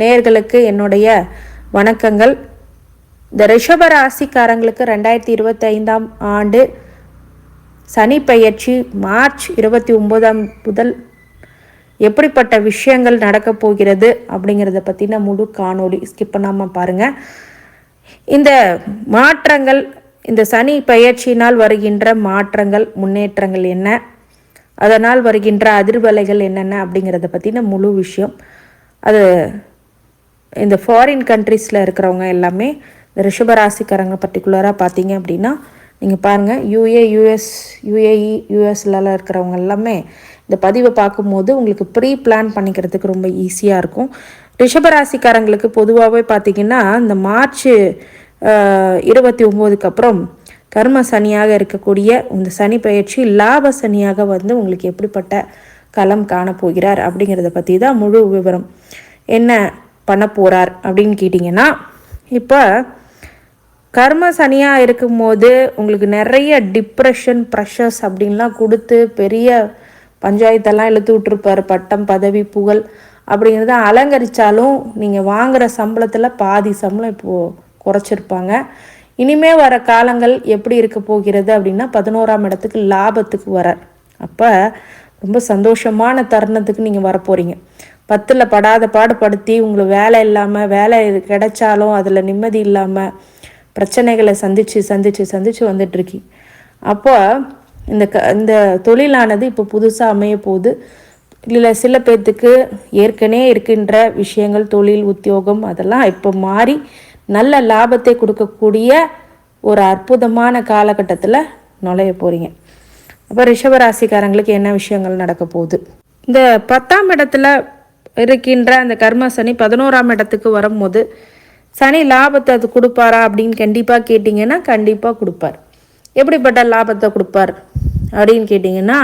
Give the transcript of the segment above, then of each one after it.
நேர்களுக்கு என்னுடைய வணக்கங்கள். இந்த ரிஷப ராசிக்காரங்களுக்கு ரெண்டாயிரத்தி இருபத்தி ஐந்தாம் ஆண்டு சனி பெயர்ச்சி மார்ச் இருபத்தி ஒம்போதாம் முதல் எப்படிப்பட்ட விஷயங்கள் நடக்கப் போகிறது அப்படிங்கிறத பற்றின முழு காணொளி ஸ்கிப் பண்ணாமல் பாருங்கள் இந்த மாற்றங்கள் இந்த சனி பெயர்ச்சியினால் வருகின்ற மாற்றங்கள் முன்னேற்றங்கள் என்ன? அதனால் வருகின்ற அதிர்வலைகள் என்னென்ன அப்படிங்கிறத பற்றின முழு விஷயம். அது இந்த ஃபாரின் கண்ட்ரீஸில் இருக்கிறவங்க எல்லாமே இந்த ரிஷபராசிக்காரங்க பர்டிகுலராக பார்த்தீங்க அப்படின்னா நீங்கள் பாருங்கள் யூஏ யூஎஸ் யுஏஇ யூஎஸ்லலாம் இருக்கிறவங்க எல்லாமே இந்த பதிவை பார்க்கும்போது உங்களுக்கு ப்ரீ பிளான் பண்ணிக்கிறதுக்கு ரொம்ப ஈஸியாக இருக்கும். ரிஷபராசிக்காரங்களுக்கு பொதுவாகவே பார்த்தீங்கன்னா இந்த மார்ச் இருபத்தி ஒம்போதுக்கு அப்புறம் கர்ம சனியாக இருக்கக்கூடிய இந்த சனி பயிற்சி லாப சனியாக வந்து உங்களுக்கு எப்படிப்பட்ட களம் காணப்போகிறார் அப்படிங்கிறத பற்றி தான் முழு விவரம். என்ன பண்ண போகிறார் அப்படின்னு கேட்டிங்கன்னா இப்போ கர்ம சனியாக இருக்கும்போது உங்களுக்கு நிறைய டிப்ரெஷன் ப்ரெஷர்ஸ் அப்படின்லாம் கொடுத்து பெரிய பஞ்சாயத்தெல்லாம் இழுத்து விட்டுருப்பார். பட்டம் பதவி புகழ் அப்படிங்கிறத அலங்கரித்தாலும் நீங்கள் வாங்குகிற சம்பளத்தில் பாதி சம்பளம் இப்போது குறைச்சிருப்பாங்க. இனிமே வர காலங்கள் எப்படி இருக்க போகிறது அப்படின்னா பதினோராம் இடத்துக்கு லாபத்துக்கு வர அப்போ ரொம்ப சந்தோஷமான தருணத்துக்கு நீங்கள் வரப்போகிறீங்க பத்தில் படாத பாடுபடுத்தி உங்களுக்கு வேலை இல்லாமல் வேலை கிடைச்சாலும் அதில் நிம்மதி இல்லாமல் பிரச்சனைகளை சந்தித்து சந்தித்து சந்தித்து வந்துட்டுருக்கீங்க அப்போ இந்த க இந்த தொழிலானது இப்போ புதுசாக அமைய போகுது. இல்லை சில பேர்த்துக்கு ஏற்கனவே இருக்கின்ற விஷயங்கள் தொழில் உத்தியோகம் அதெல்லாம் இப்போ மாறி நல்ல லாபத்தை கொடுக்கக்கூடிய ஒரு அற்புதமான காலகட்டத்தில் நுழைய போகிறீங்க அப்போ ரிஷபராசிக்காரங்களுக்கு என்ன விஷயங்கள் நடக்க போகுது? இந்த பத்தாம் இடத்துல இருக்கின்ற அந்த கர்ம சனி பதினோராம் இடத்துக்கு வரும்போது சனி லாபத்தை அது கொடுப்பாரா அப்படின்னு கண்டிப்பாக கேட்டிங்கன்னா கண்டிப்பாக கொடுப்பார். எப்படிப்பட்ட லாபத்தை கொடுப்பார் அப்படின்னு கேட்டிங்கன்னா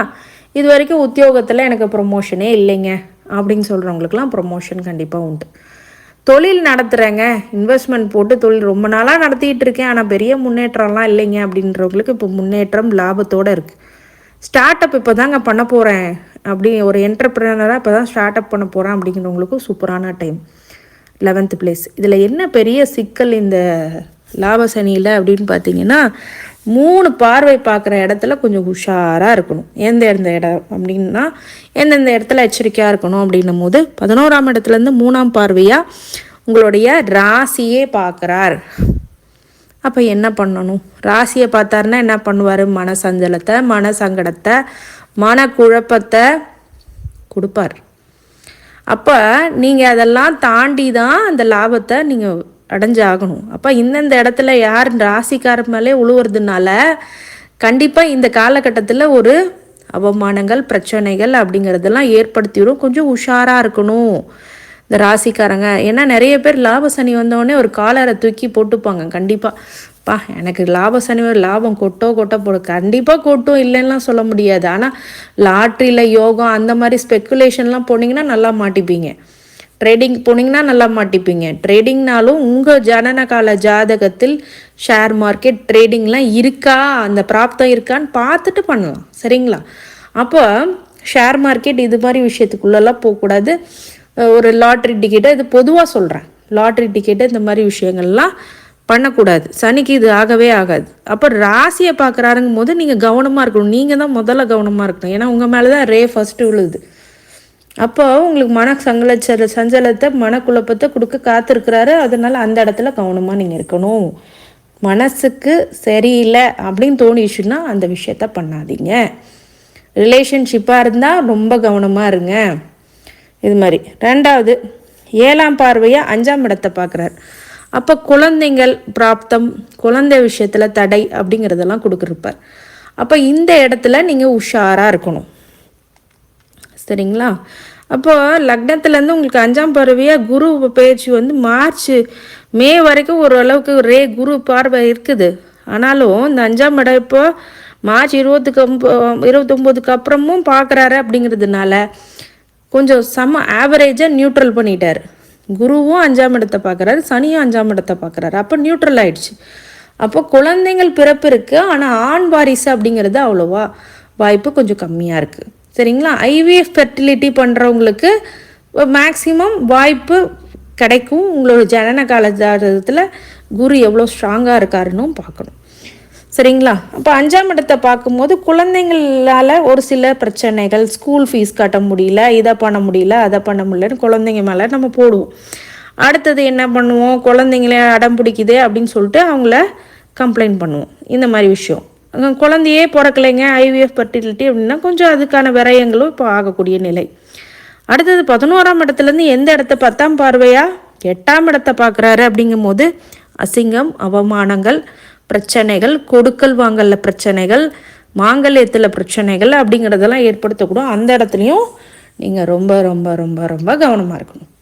இது வரைக்கும் உத்தியோகத்தில் எனக்கு ப்ரொமோஷனே இல்லைங்க அப்படின்னு சொல்கிறவங்களுக்குலாம் ப்ரொமோஷன் கண்டிப்பாக உண்டு. தொழில் நடத்துகிறேங்க இன்வெஸ்ட்மெண்ட் போட்டு தொழில் ரொம்ப நாளாக நடத்திட்டு இருக்கேன். ஆனால் பெரிய முன்னேற்றம்லாம் இல்லைங்க அப்படின்றவங்களுக்கு இப்போ முன்னேற்றம் லாபத்தோடு இருக்குது ஸ்டார்ட் அப் இப்போ தாங்க பண்ண போகிறேன் அப்படி ஒரு என்டர்பிரினராக இப்போ தான் ஸ்டார்ட் அப் பண்ண போகிறேன் அப்படிங்கிறவங்களுக்கும் சூப்பரான டைம் லெவன்த் பிளேஸ் இதில் என்ன பெரிய சிக்கல் இந்த லாப சனியில் அப்படின்னு பார்த்தீங்கன்னா மூணு பார்வை பார்க்குற இடத்துல கொஞ்சம் உஷாராக இருக்கணும். எந்த எந்த இடம் அப்படின்னா எந்தெந்த இடத்துல எச்சரிக்கையாக இருக்கணும் அப்படின்னும் போது பதினோராம் இடத்துலேருந்து மூணாம் பார்வையாக உங்களுடைய ராசியே பார்க்குறார். அப்போ என்ன பண்ணணும்? ராசியை பார்த்தாருன்னா என்ன பண்ணுவார்? மன சஞ்சலத்தை மன சங்கடத்தை மன குழப்பத்தை கொடுப்பார். அப்போ நீங்கள் அதெல்லாம் தாண்டி தான் அந்த லாபத்தை நீங்கள் அடைஞ்சாகணும். அப்போ இந்தந்த இடத்துல யார் ராசிக்கார மேலே உழுவுறதுனால கண்டிப்பாக இந்த காலகட்டத்தில் ஒரு அவமானங்கள் பிரச்சனைகள் அப்படிங்கிறதெல்லாம் ஏற்படுத்திடும் கொஞ்சம் உஷாராக இருக்கணும். இந்த ராசிக்காரங்க. ஏன்னா நிறைய பேர் லாப சனி வந்தோடனே ஒரு காலரை தூக்கி போட்டுப்பாங்க கண்டிப்பாக பா எனக்கு லாப சனி ஒரு லாபம் கொட்டோ கொட்ட போடு. கண்டிப்பாக கொட்டும் இல்லைன்னா சொல்ல முடியாது. ஆனால் லாட்ரியில் யோகம் அந்த மாதிரி ஸ்பெக்குலேஷன்லாம் போனீங்கன்னா நல்லா மாட்டிப்பீங்க. ட்ரேடிங் போனீங்கன்னா நல்லா மாட்டிப்பீங்க. ட்ரேடிங்னாலும் உங்கள் ஜனன கால ஜாதகத்தில் ஷேர் மார்க்கெட் ட்ரேடிங்லாம் இருக்கா? அந்த பிராப்தம் இருக்கான்னு பார்த்துட்டு பண்ணலாம். சரிங்களா? அப்போ ஷேர் மார்க்கெட் இது மாதிரி விஷயத்துக்குள்ளெல்லாம் போகக்கூடாது. ஒரு லாட்ரி டிக்கெட்டை இது பொதுவாக சொல்கிறேன் லாட்ரி டிக்கெட்டு இந்த மாதிரி விஷயங்கள்லாம் பண்ணக்கூடாது. சனிக்கு இது ஆகவே ஆகாது. அப்போ ராசியை பார்க்குறாருங்கும் போது நீங்கள் கவனமாக இருக்கணும். நீங்கள் தான் முதல்ல கவனமாக இருக்கணும். ஏன்னா உங்கள் மேலே தான் ரே ஃபஸ்ட்டு விழுது. அப்போ உங்களுக்கு மன சங்கலச்ச சஞ்சலத்தை மனக்குழப்பத்தை கொடுக்க காத்திருக்கிறாரு. அதனால அந்த இடத்துல கவனமாக நீங்கள் இருக்கணும். மனசுக்கு சரியில்லை அப்படின்னு தோணிச்சுன்னா அந்த விஷயத்த பண்ணாதீங்க. ரிலேஷன்ஷிப்பாக இருந்தால் ரொம்ப கவனமாக இருங்க. இது மாதிரி. ரெண்டாவது ஏழாம் பார்வையாக அஞ்சாம் இடத்தை பார்க்குறாரு. அப்போ குழந்தைங்கள் பிராப்தம் குழந்தை விஷயத்தில் தடை அப்படிங்கிறதெல்லாம் கொடுக்குறப்பார். அப்போ இந்த இடத்துல நீங்கள் உஷாராக இருக்கணும். சரிங்களா? அப்போ லக்னத்துலேருந்து உங்களுக்கு அஞ்சாம் பருவியாக குரு பயிற்சி வந்து மார்ச் மே வரைக்கும் ஓரளவுக்கு ரே குரு பார்வை இருக்குது. ஆனாலும் இந்த அஞ்சாம் இடம் இப்போ மார்ச் இருபத்துக்கு இருபத்தொம்போதுக்கு அப்புறமும் பார்க்குறாரு அப்படிங்கிறதுனால கொஞ்சம் செம்ம ஆவரேஜாக நியூட்ரல் பண்ணிட்டார். குருவும் அஞ்சாம் இடத்தை பார்க்குறாரு சனியும் அஞ்சாம் இடத்தை பார்க்குறாரு. அப்போ நியூட்ரல் ஆயிடுச்சு. அப்போ குழந்தைங்கள் பிறப்பு இருக்குது ஆனால் ஆண் வாரிசு அப்படிங்கிறது அவ்வளோவா வாய்ப்பு கொஞ்சம் கம்மியாக இருக்குது சரிங்களா? ஐவிஎஃப் ஃபெர்டிலிட்டி பண்ணுறவங்களுக்கு மேக்ஸிமம் வாய்ப்பு கிடைக்கும். உங்களோட ஜனன கால ஜாதகத்தில் குரு எவ்வளோ ஸ்ட்ராங்காக இருக்காருன்னு பார்க்கணும். சரிங்களா? அப்போ அஞ்சாம் இடத்தை பார்க்கும்போது குழந்தைங்களால் ஒரு சில பிரச்சனைகள் ஸ்கூல் ஃபீஸ் கட்ட முடியல இதை பண்ண முடியல அதை பண்ண முடியலன்னு குழந்தைங்க மேலே நம்ம போடுவோம். அடுத்தது என்ன பண்ணுவோம்? குழந்தைங்கள அடம் பிடிக்குது அப்படின்னு சொல்லிட்டு அவங்கள கம்ப்ளைண்ட் பண்ணுவோம். இந்த மாதிரி விஷயம். குழந்தையே பிறக்கலைங்க ஐவிஎஃப் ஃபர்டிலிட்டி அப்படின்னா கொஞ்சம் அதுக்கான விரயங்களும் இப்போ ஆகக்கூடிய நிலை. அடுத்தது பதினோராம் இடத்துலேருந்து எந்த இடத்த பத்தாம் பார்வையா? எட்டாம் இடத்தை பார்க்குறாரு அப்படிங்கும்போது அசிங்கம் அவமானங்கள் பிரச்சனைகள் கொடுக்கல் வாங்கல பிரச்சனைகள் மாங்கல்யத்தில் பிரச்சனைகள் அப்படிங்கிறதெல்லாம் ஏற்படுத்தக்கூடும். அந்த இடத்துலையும் நீங்கள் ரொம்ப ரொம்ப ரொம்ப ரொம்ப கவனமாக இருக்கணும்.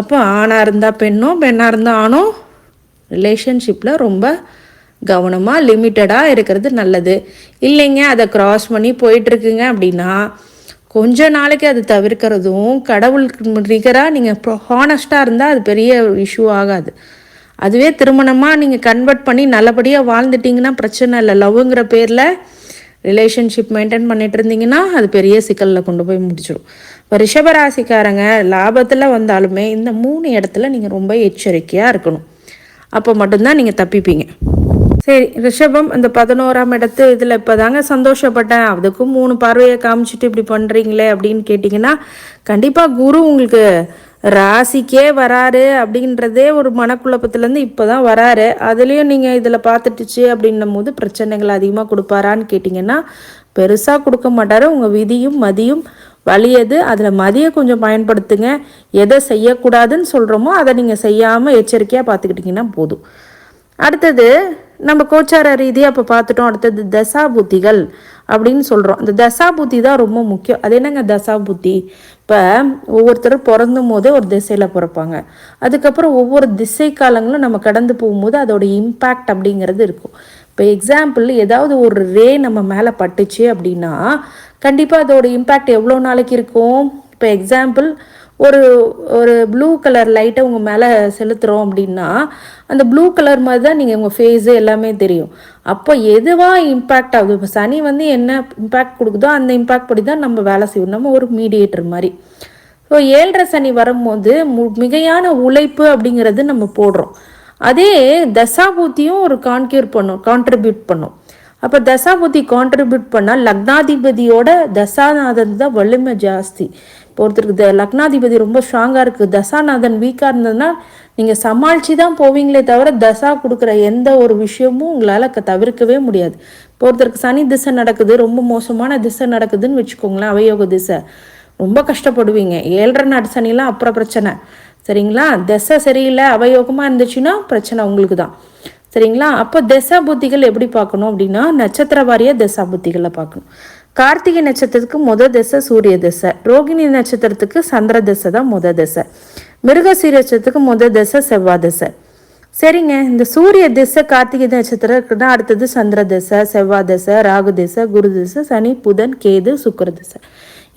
அப்போ ஆணாக இருந்தால் பெண்ணும் பெண்ணாக இருந்தால் ஆணும் ரிலேஷன்ஷிப்பில் ரொம்ப கவனமாக லிமிட்டடாக இருக்கிறது நல்லது. இல்லைங்க அதை க்ராஸ் பண்ணி போயிட்டுருக்குங்க அப்படின்னா கொஞ்ச நாளைக்கு அது தவிர்க்கிறதும் கடவுளுக்கு நிகராக நீங்கள் ஹானஸ்ட்டாக இருந்தால் அது பெரிய இஷ்யூ ஆகாது. அதுவே திருமணமாக நீங்கள் கன்வெர்ட் பண்ணி நல்லபடியாக வாழ்ந்துட்டீங்கன்னா பிரச்சனை இல்லை. லவ்ங்கிற பேரில் ரிலேஷன்ஷிப் மெயின்டைன் பண்ணிட்டு இருந்தீங்கன்னா அது பெரிய சிக்கலில் கொண்டு போய் முடிச்சிடும் இப்போ ரிஷபராசிக்காரங்க லாபத்தில் வந்தாலுமே இந்த மூணு இடத்துல நீங்கள் ரொம்ப எச்சரிக்கையாக இருக்கணும். அப்போ மட்டும்தான் நீங்கள் தப்பிப்பீங்க. சரி ரிஷபம் இந்த பதினோராம் இடத்து இதில் இப்போ தாங்க சந்தோஷப்பட்டேன். அதுக்கும் மூணு பார்வையை காமிச்சிட்டு இப்படி பண்ணுறீங்களே அப்படின்னு கேட்டிங்கன்னா கண்டிப்பாக குரு உங்களுக்கு ராசிக்கே வராரு அப்படின்றதே ஒரு மனக்குழப்பத்துலேருந்து இப்போ தான் வராரு. அதுலேயும் நீங்கள் இதில் பார்த்துட்டுச்சு அப்படின்னும் போது பிரச்சனைகள் அதிகமாக கொடுப்பாரான்னு கேட்டிங்கன்னா பெருசாக கொடுக்க மாட்டார். உங்கள் விதியும் மதியும் வலியது அதில் மதியை கொஞ்சம் பயன்படுத்துங்க. எதை செய்யக்கூடாதுன்னு சொல்கிறோமோ அதை நீங்கள் செய்யாமல் எச்சரிக்கையாக பார்த்துக்கிட்டிங்கன்னா போதும். அடுத்தது நம்ம கோச்சார ரீதியாக இப்போ பார்த்துட்டோம் அடுத்தது தசா புத்திகள் அப்படின்னு சொல்கிறோம் இந்த தசா புத்தி தான் ரொம்ப முக்கியம். அது என்னங்க தசா புத்தி இப்போ ஒவ்வொருத்தரும் பிறந்தும் போதே ஒரு திசையில் பிறப்பாங்க. அதுக்கப்புறம் ஒவ்வொரு திசை காலங்களும் நம்ம கடந்து போகும்போது அதோட இம்பேக்ட் அப்படிங்கிறது இருக்கும். இப்போ எக்ஸாம்பிள் ஏதாவது ஒரு ரே நம்ம மேலே பட்டுச்சு அப்படின்னா கண்டிப்பாக அதோட இம்பேக்ட் எவ்வளோ நாளைக்கு இருக்கும்? இப்போ எக்ஸாம்பிள் ஒரு ஒரு ப்ளூ கலர் லைட்டை உங்கள் மேலே செலுத்துகிறோம் அப்படின்னா அந்த ப்ளூ கலர் மாதிரி தான் நீங்கள் உங்கள் ஃபேஸு எல்லாமே தெரியும். அப்போ எதுவாக இம்பேக்ட் ஆகுது? இப்போ சனி வந்து என்ன இம்பேக்ட் கொடுக்குதோ அந்த இம்பேக்ட் படி தான் நம்ம வேலை செய்வோம். நம்ம ஒரு மீடியேட்டர் மாதிரி. ஸோ ஏழரை சனி வரும்போது மு மிகையான உழைப்பு அப்படிங்கிறது நம்ம போடுறோம். அதே தசாபூத்தியும் ஒரு கான்கியூர் பண்ணும் கான்ட்ரிபியூட் பண்ணும். அப்போ தசாபுத்தி கான்ட்ரிபியூட் பண்ணால் லக்னாதிபதியோட தசாநாதன் தான் வலிமை ஜாஸ்தி. இப்போ ஒருத்தருக்கு த லக்னாதிபதி ரொம்ப ஸ்ட்ராங்காக இருக்குது தசாநாதன் வீக்காக இருந்ததுன்னா நீங்கள் சமாளித்து தான் போவீங்களே தவிர தசா கொடுக்குற எந்த ஒரு விஷயமும் உங்களால் க தவிர்க்கவே முடியாது. இப்போ ஒருத்தருக்கு சனி திசை நடக்குது ரொம்ப மோசமான திசை நடக்குதுன்னு வச்சுக்கோங்களேன் அவயோக திசை. ரொம்ப கஷ்டப்படுவீங்க. ஏழரை நாடு சனிலாம் அப்புறம் பிரச்சனை. சரிங்களா? திசை சரியில்லை அவயோகமாக இருந்துச்சுன்னா பிரச்சனை உங்களுக்கு தான் சரிங்களா? அப்போ தசா புத்திகள் எப்படி பார்க்கணும் அப்படின்னா நட்சத்திர வாரிய தசா புத்திகளை பார்க்கணும். கார்த்திகை நட்சத்திரத்துக்கு முத தசை சூரிய தசை. ரோகிணி நட்சத்திரத்துக்கு சந்திர தசை தான் முத தசை. மிருகசீர நட்சத்திரத்துக்கு முத தசை செவ்வாய் தசை. சரிங்க. இந்த சூரிய திசை கார்த்திகை நட்சத்திரத்துக்குன்னா அடுத்தது சந்திர தசை செவ்வாய் தசை ராகு தசை குரு தசை சனி புதன் கேது சுக்கர தசை.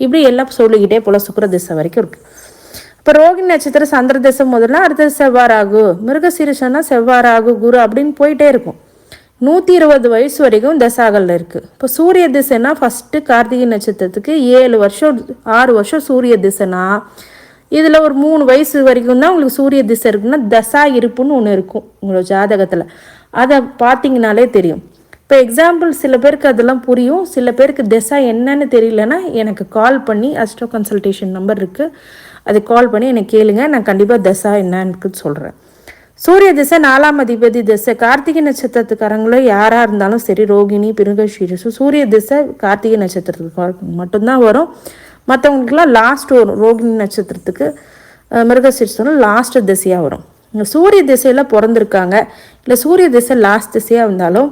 இப்படி எல்லாம் சொல்லிக்கிட்டே போல சுக்கர திசை வரைக்கும் இருக்கு. இப்போ ரோகிணி நட்சத்திரம் சந்திர தசை முதல்ல அடுத்தது செவ்வாறாகு. மிருகசீரிஷன்னா செவ்வாறாகு குரு அப்படின்னு போயிட்டே இருக்கும். நூற்றி இருபது வயசு வரைக்கும் தசாகலில் இருக்குது இப்போ சூரிய திசைனா ஃபஸ்ட்டு கார்த்திகை நட்சத்திரத்துக்கு ஏழு வருஷம் ஆறு வருஷம் சூரிய திசைனா இதில் ஒரு மூணு வயசு வரைக்கும் தான் உங்களுக்கு சூரிய திசை இருக்குன்னா தசா இருப்புன்னு ஒன்று இருக்கும் உங்களோட ஜாதகத்தில். அதை பார்த்தீங்கனாலே தெரியும். இப்போ எக்ஸாம்பிள் சில பேருக்கு அதெல்லாம் புரியும். சில பேருக்கு திசா என்னன்னு தெரியலன்னா எனக்கு கால் பண்ணி அஸ்ட்ரோ கன்சல்டேஷன் நம்பர் இருக்குது அது கால் பண்ணி எனக்கு கேளுங்க நான் கண்டிப்பாக தசா என்னன்னு சொல்கிறேன் சூரிய திசை நாலாம் அதிபதி திசை. கார்த்திகை நட்சத்திரத்துக்காரங்களும் யாராக இருந்தாலும் சரி ரோகிணி பிருகஷீரசு சூரிய திசை கார்த்திகை நட்சத்திரத்துக்கு மட்டும்தான் வரும். மற்றவங்களுக்குலாம் லாஸ்ட் வரும் ரோகிணி நட்சத்திரத்துக்கு மிருகசீரிசனும் லாஸ்ட் திசையாக வரும். சூரிய திசையில் பிறந்திருக்காங்க. இல்லை சூரிய திசை லாஸ்ட் திசையாக இருந்தாலும்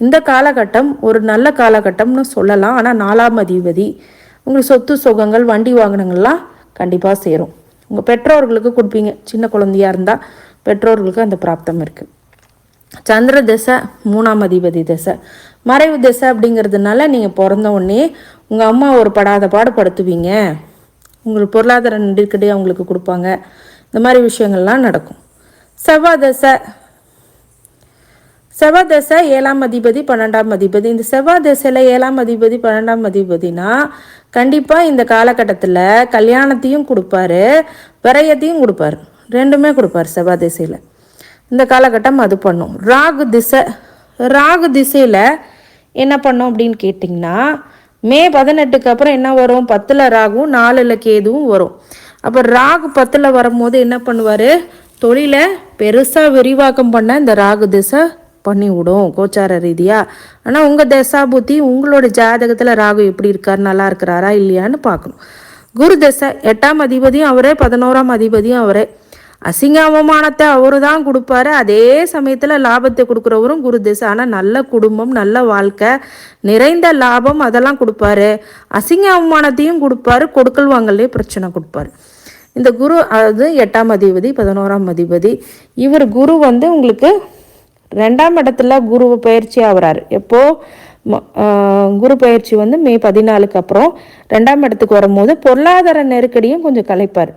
இந்த காலகட்டம் ஒரு நல்ல காலகட்டம்னு சொல்லலாம். ஆனால் நாலாம் அதிபதி உங்களுக்கு சொத்து சுகங்கள் வண்டி வாகனங்கள்லாம் கண்டிப்பாக சேரும். உங்கள் பெற்றோர்களுக்கு கொடுப்பீங்க. சின்ன குழந்தையாக இருந்தால் பெற்றோர்களுக்கு அந்த பிராப்தம் இருக்குது சந்திர திசை மூணாம் அதிபதி திசை. மறைவு திசை அப்படிங்கிறதுனால நீங்கள் பிறந்த உடனே உங்கள் அம்மா ஒரு படாத பாடுபடுத்துவீங்க உங்களுக்கு பொருளாதார நெருக்கடி அவங்களுக்கு கொடுப்பாங்க. இந்த மாதிரி விஷயங்கள்லாம் நடக்கும். செவ்வாய் தசை செவ்வாய் தசை ஏழாம் அதிபதி பன்னெண்டாம் அதிபதி. இந்த செவ்வாய் தசையில் ஏழாம் அதிபதி பன்னெண்டாம் அதிபதினா கண்டிப்பாக இந்த காலகட்டத்தில் கல்யாணத்தையும் கொடுப்பாரு விரயத்தையும் கொடுப்பாரு. ரெண்டுமே கொடுப்பார் செவ்வாய் திசையில் இந்த காலகட்டம் அது பண்ணும். ராகு திசை ராகு திசையில் என்ன பண்ணும் அப்படின்னு கேட்டிங்கன்னா மே பதினெட்டுக்கு அப்புறம் என்ன வரும்? பத்தில் ராகுவும் நாலில் கேதுவும் வரும். அப்போ ராகு பத்தில் வரும்போது என்ன பண்ணுவார்? தொழிலை பெருசாக விரிவாக்கம் பண்ண இந்த ராகு திசை பண்ணி விடும் கோச்சார ரீதியாக ஆனால் உங்கள் தசா புத்தி உங்களோட ஜாதகத்தில் ராகு எப்படி இருக்கார் நல்லா இருக்கிறாரா இல்லையான்னு பார்க்கணும். குரு தசை எட்டாம் அதிபதியும் அவரே பதினோராம் அதிபதியும் அவரே. அசிங்க அவமானத்தை அவரு தான் கொடுப்பாரு. அதே சமயத்தில் லாபத்தை கொடுக்குறவரும் குரு திசை. ஆனால் நல்ல குடும்பம் நல்ல வாழ்க்கை நிறைந்த லாபம் அதெல்லாம் கொடுப்பாரு. அசிங்க அவமானத்தையும் கொடுப்பாரு கொடுக்கல் வாங்கலே பிரச்சனை கொடுப்பாரு. இந்த குரு அது எட்டாம் அதிபதி பதினோராம் அதிபதி. இவர் குரு வந்து உங்களுக்கு ரெண்டாம் இடத்துல குரு பயிற்சி ஆகுறாரு. எப்போ? ம- குரு பயிற்சி வந்து மே பதினாலுக்கு அப்புறம் ரெண்டாம் இடத்துக்கு வரும்போது பொருளாதார நெருக்கடியும் கொஞ்சம் கலைப்பார்.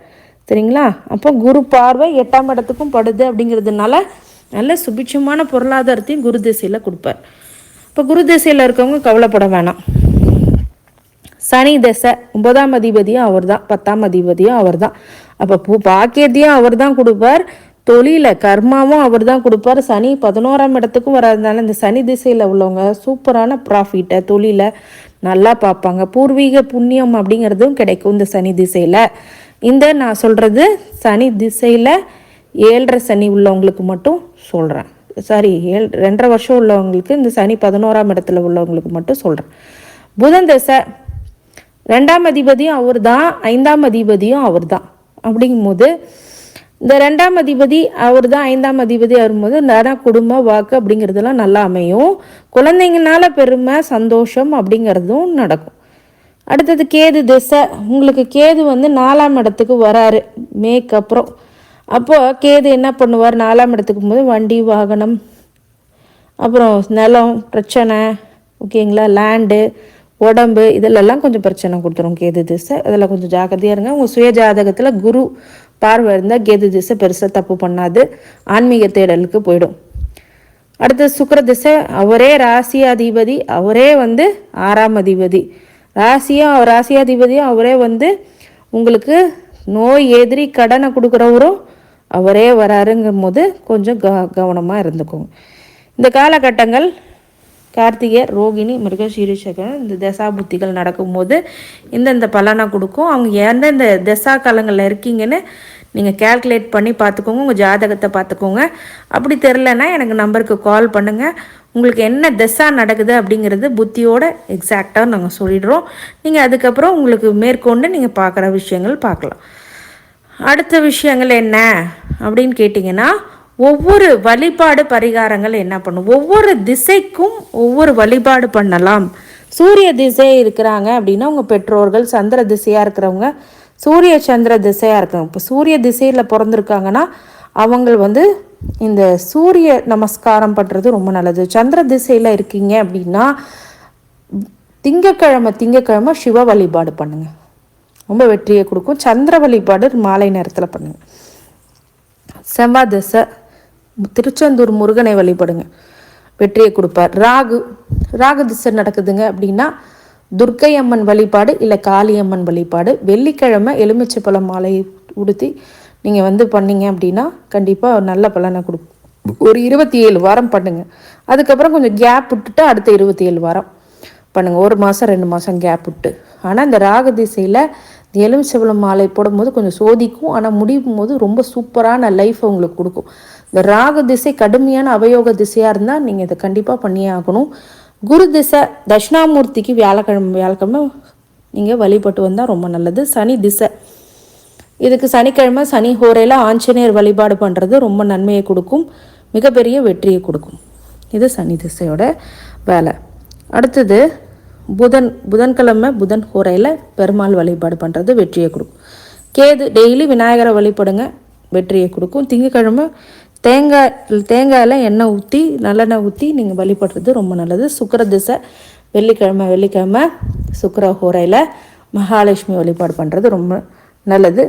சரிங்களா? அப்போ குரு பார்வை எட்டாம் இடத்துக்கும் படுது அப்படிங்கிறதுனால நல்ல சுபிட்சமான பொருளாதாரத்தையும் குரு திசையில் கொடுப்பார். இப்போ குரு திசையில் இருக்கவங்க கவலைப்பட வேணாம். சனி தசை ஒன்பதாம் அதிபதியும் அவர் தான் பத்தாம் அதிபதியும் அவர் தான் அப்போ பூ பாக்கியத்தையும் அவர் தான் கொடுப்பார். தொழில கர்மாவும் அவர் தான் கொடுப்பார். சனி பதினோராம் இடத்துக்கும் வராதனால இந்த சனி திசையில் உள்ளவங்க சூப்பரான ப்ராஃபிட்டை தொழில நல்லா பார்ப்பாங்க. பூர்வீக புண்ணியம் அப்படிங்கிறதும் கிடைக்கும் இந்த சனி திசையில். இந்த நான் சொல்கிறது சனி திசையில் ஏழரை சனி உள்ளவங்களுக்கு மட்டும் சொல்கிறேன் சாரி ஏழ் ரெண்டரை வருஷம் உள்ளவங்களுக்கு இந்த சனி பதினோராம் இடத்துல உள்ளவங்களுக்கு மட்டும் சொல்கிறேன் புதன் திசை ரெண்டாம் அதிபதியும் அவர் தான் ஐந்தாம் அதிபதியும் அவர் தான் அப்படிங்கும்போது இந்த ரெண்டாம் அதிபதி அவர் தான் ஐந்தாம் அதிபதி வரும்போது நிறைய குடும்ப வாக்கு அப்படிங்கிறதுலாம் நல்லா அமையும். குழந்தைங்கனால பெருமை சந்தோஷம் அப்படிங்கிறதும் நடக்கும். அடுத்தது கேது திசை. உங்களுக்கு கேது வந்து நாலாம் இடத்துக்கு வராரு. மேக்கு அப்புறம். அப்போது கேது என்ன பண்ணுவார்? நாலாம் இடத்துக்கு போது வண்டி வாகனம் அப்புறம் நிலம் பிரச்சனை ஓகேங்களா? லேண்டு உடம்பு இதிலெல்லாம் கொஞ்சம் பிரச்சனை கொடுத்துரும் கேது திசை. அதில் கொஞ்சம் ஜாக்கிரதையாக இருங்க. உங்கள் சுய ஜாதகத்தில் குரு பார்வை இருந்தால் கேது திசை பெருசாக தப்பு பண்ணாது. ஆன்மீக தேடலுக்கு போயிடும். அடுத்து சுக்கர திசை அவரே ராசியாதிபதி அவரே வந்து ஆறாம் அதிபதி. ராசியும் ராசியாதிபதியும் அவரே வந்து உங்களுக்கு நோய் எதிரி கடனை கொடுக்குறவரும் அவரே வராருங்கும் போது கொஞ்சம் க கவனமாக இருந்துக்கோங்க. இந்த காலகட்டங்கள் கார்த்திகை ரோகிணி மிருகசீரிஷகன் இந்த தசா புத்திகள் நடக்கும்போது இந்தந்த பலனை கொடுக்கும். அவங்க எந்தெந்த தசா காலங்களில் இருக்கீங்கன்னு நீங்கள் கேல்குலேட் பண்ணி பார்த்துக்கோங்க. உங்கள் ஜாதகத்தை பார்த்துக்கோங்க. அப்படி தெரிலனா எனக்கு நம்பருக்கு கால் பண்ணுங்கள் உங்களுக்கு என்ன தசா நடக்குது அப்படிங்கிறது புத்தியோட எக்ஸாக்டாக நாங்கள் சொல்லிடுறோம். நீங்கள் அதுக்கப்புறம் உங்களுக்கு மேற்கொண்டு நீங்கள் பார்க்குற விஷயங்கள் பார்க்கலாம். அடுத்த விஷயங்கள் என்ன அப்படின்னு கேட்டிங்கன்னா ஒவ்வொரு வழிபாடு பரிகாரங்கள் என்ன பண்ணும்? ஒவ்வொரு திசைக்கும் ஒவ்வொரு வழிபாடு பண்ணலாம். சூரிய திசை இருக்கிறாங்க அப்படின்னா உங்கள் பெற்றோர்கள் சந்திர திசையாக இருக்கிறவங்க சூரிய சந்திர திசையாக இருக்காங்க இப்போ சூரிய திசையில் பிறந்திருக்காங்கன்னா அவங்க வந்து இந்த சூரிய நமஸ்காரம் பண்ணுறது ரொம்ப நல்லது. சந்திர திசையில் இருக்கீங்க அப்படின்னா திங்கக்கிழமை திங்கக்கிழமை சிவ வழிபாடு பண்ணுங்கள் ரொம்ப வெற்றியை கொடுக்கும். சந்திர வழிபாடு மாலை நேரத்தில் பண்ணுங்கள் செவ்வாய் திசை திருச்செந்தூர் முருகனை வழிபடுங்க. வெற்றியை கொடுப்பார். ராகு ராகு திசை நடக்குதுங்க அப்படின்னா துர்க்கை அம்மன் வழிபாடு இல்லை காளியம்மன் வழிபாடு. வெள்ளிக்கிழமை எலுமிச்சை பழம் மாலை உடுத்தி நீங்கள் வந்து பண்ணீங்க அப்படின்னா கண்டிப்பாக நல்ல பலனை கொடுக்கும். ஒரு இருபத்தி ஏழு வாரம் பண்ணுங்க. அதுக்கப்புறம் கொஞ்சம் கேப் விட்டுட்டு அடுத்த இருபத்தி ஏழு வாரம் பண்ணுங்க. ஒரு மாதம் ரெண்டு மாதம் கேப் விட்டு. ஆனால் இந்த ராகு திசையில் எலுமிச்சபழம் மாலை போடும்போது கொஞ்சம் சோதிக்கும். ஆனால் முடியும் போது ரொம்ப சூப்பரான லைஃப் உங்களுக்கு கொடுக்கும். இந்த ராகு திசை கடுமையான அவயோக திசையாக இருந்தால் நீங்கள் இதை கண்டிப்பாக பண்ணியே ஆகணும். குரு திசை தட்சிணாமூர்த்திக்கு வியாழக்கிழமை வியாழக்கிழமை நீங்கள் வழிபட்டு வந்தால் ரொம்ப நல்லது. சனி திசை. இதுக்கு சனிக்கிழமை சனி ஹோரையில் ஆஞ்சநேயர் வழிபாடு பண்ணுறது ரொம்ப நன்மையை கொடுக்கும். மிகப்பெரிய வெற்றியை கொடுக்கும். இது சனி திசையோட வேலை. அடுத்தது புதன் புதன்கிழமை புதன் ஹோரையில் பெருமாள் வழிபாடு பண்ணுறது வெற்றியை கொடுக்கும். கேது டெய்லி விநாயகரை வழிபடுங்க வெற்றியை கொடுக்கும். திங்கக்கிழமை தேங்காய் தேங்காயில் எண்ணெய் ஊற்றி நல்லெண்ணெய் ஊற்றி நீங்கள் வழிபடுறது ரொம்ப நல்லது. சுக்கர திசை வெள்ளிக்கிழமை வெள்ளிக்கிழமை சுக்கர ஹோரையில் மகாலட்சுமி வழிபாடு பண்ணுறது ரொம்ப நல்லது.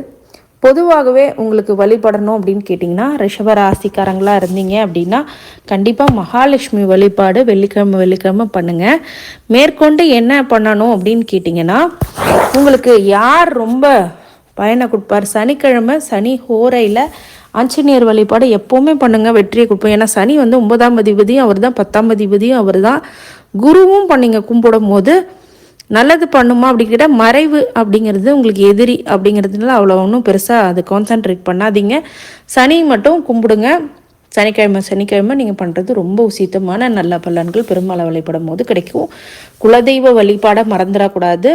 பொதுவாகவே உங்களுக்கு வழிபடணும் அப்படின்னு கேட்டிங்கன்னா ரிஷபராசிக்காரங்களாக இருந்தீங்க அப்படின்னா கண்டிப்பாக மகாலட்சுமி வழிபாடு வெள்ளிக்கிழமை வெள்ளிக்கிழமை பண்ணுங்கள் மேற்கொண்டு என்ன பண்ணணும் அப்படின்னு கேட்டிங்கன்னா உங்களுக்கு யார் ரொம்ப பயனை கொடுப்பார்? சனிக்கிழமை சனி ஹோரையில் ஆஞ்சநேயர் வழிபாடு எப்போவுமே பண்ணுங்க வெற்றியை கொடுப்போம். ஏன்னா சனி வந்து ஒன்பதாம் அதிபதியும் அவர் தான் பத்தாம் அதிபதியும் அவர் தான் குருவும் பண்ணிங்க கும்பிடும் போது நல்லது பண்ணுமா அப்படி கேட்டால் மறைவு அப்படிங்கிறது உங்களுக்கு எதிரி அப்படிங்கிறதுனால அவ்வளோ ஒன்றும் பெருசாக அது கான்சன்ட்ரேட் பண்ணாதீங்க. சனி மட்டும் கும்பிடுங்க. சனிக்கிழமை சனிக்கிழமை நீங்கள் பண்ணுறது ரொம்ப உசித்தமான நல்ல பலன்கள். பெருமாளை வழிபடும் போது கிடைக்கும். குலதெய்வ வழிபாடை மறந்துடக்கூடாது.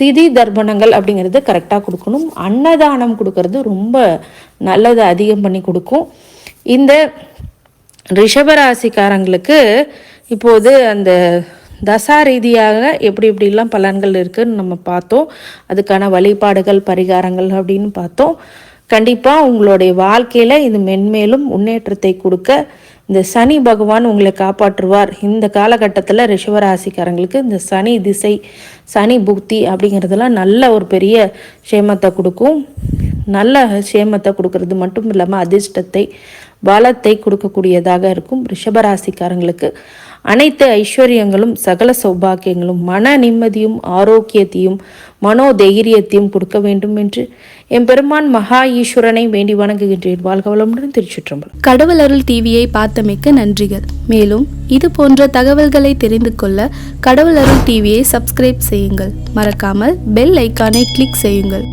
திதி தர்ப்பணங்கள் அப்படிங்கிறது கரெக்டாக கொடுக்கணும். அன்னதானம் கொடுக்கறது ரொம்ப நல்லது அதிகம் பண்ணி கொடுக்கும். இந்த ரிஷபராசிக்காரங்களுக்கு இப்போது அந்த தசா ரீதியாக எப்படி எப்படிலாம் பலன்கள் இருக்குதுன்னு நம்ம பார்த்தோம். அதுக்கான வழிபாடுகள் பரிகாரங்கள் அப்படின்னு பார்த்தோம். கண்டிப்பாக உங்களுடைய வாழ்க்கையில் இது மென்மேலும் முன்னேற்றத்தை கொடுக்க இந்த சனி பகவான் உங்களை காப்பாற்றுவார். இந்த காலகட்டத்தில் ரிஷவராசிக்காரங்களுக்கு இந்த சனி திசை சனி புக்தி அப்படிங்கிறதெல்லாம் நல்ல ஒரு பெரிய சேமத்தை கொடுக்கும். நல்ல சேமத்தை கொடுக்கறது மட்டும் இல்லாமல் அதிர்ஷ்டத்தை பலத்தை கொடுக்கக்கூடியதாக இருக்கும் ரிஷபராசிக்காரங்களுக்கு. அனைத்து ஐஸ்வர்யங்களும் சகல சௌபாக்கியங்களும் மன நிம்மதியும் ஆரோக்கியத்தையும் மனோதைரியத்தையும் கொடுக்க வேண்டும் என்று எம்பெருமான் மகா ஈஸ்வரனை வேண்டி வணங்குகின்றேன். வாழ்க வளமுடன் திருச்சிற்றம்பலம். கடவுள் அருள் டிவியை பார்த்தமைக்க நன்றிகள். மேலும் இது போன்ற தகவல்களை தெரிந்து கொள்ள கடவுள் அருள் டிவியை சப்ஸ்கிரைப் செய்யுங்கள். மறக்காமல் பெல் ஐக்கானை கிளிக் செய்யுங்கள்.